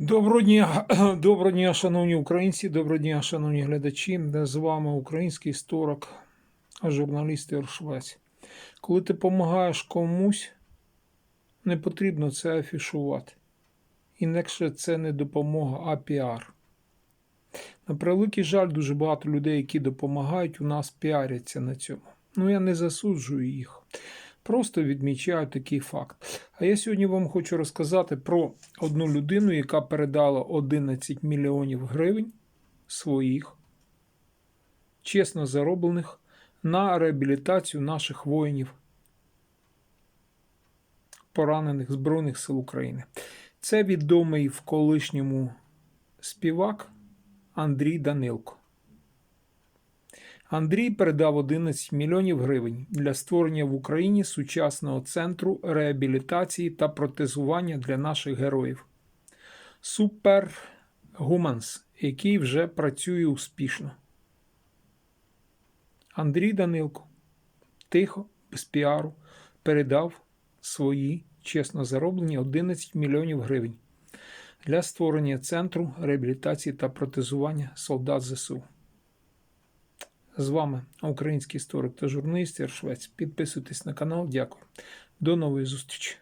Доброго дня, доброго дня, шановні українці, доброго дня, шановні глядачі. З вами український історик, журналіст Ігор Коли ти допомагаєш комусь, не потрібно це афішувати. Інакше це не допомога, а піар. На превеликий жаль, дуже багато людей, які допомагають, у нас піаряться на цьому. Ну, я не засуджую їх. Просто відмічаю такий факт. А я сьогодні вам хочу розказати про одну людину, яка передала 11 мільйонів гривень своїх, чесно зароблених, на реабілітацію наших воїнів, поранених Збройних сил України. Це відомий в колишньому співак Андрій Данилко. Андрій передав 11 мільйонів гривень для створення в Україні сучасного центру реабілітації та протезування для наших героїв. Супергуманс, який вже працює успішно. Андрій Данилко тихо, без піару, передав свої чесно зароблені 11 мільйонів гривень для створення центру реабілітації та протезування солдат ЗСУ. З вами український історик та журналіст Ігор Швець. Підписуйтесь на канал. Дякую. До нової зустрічі.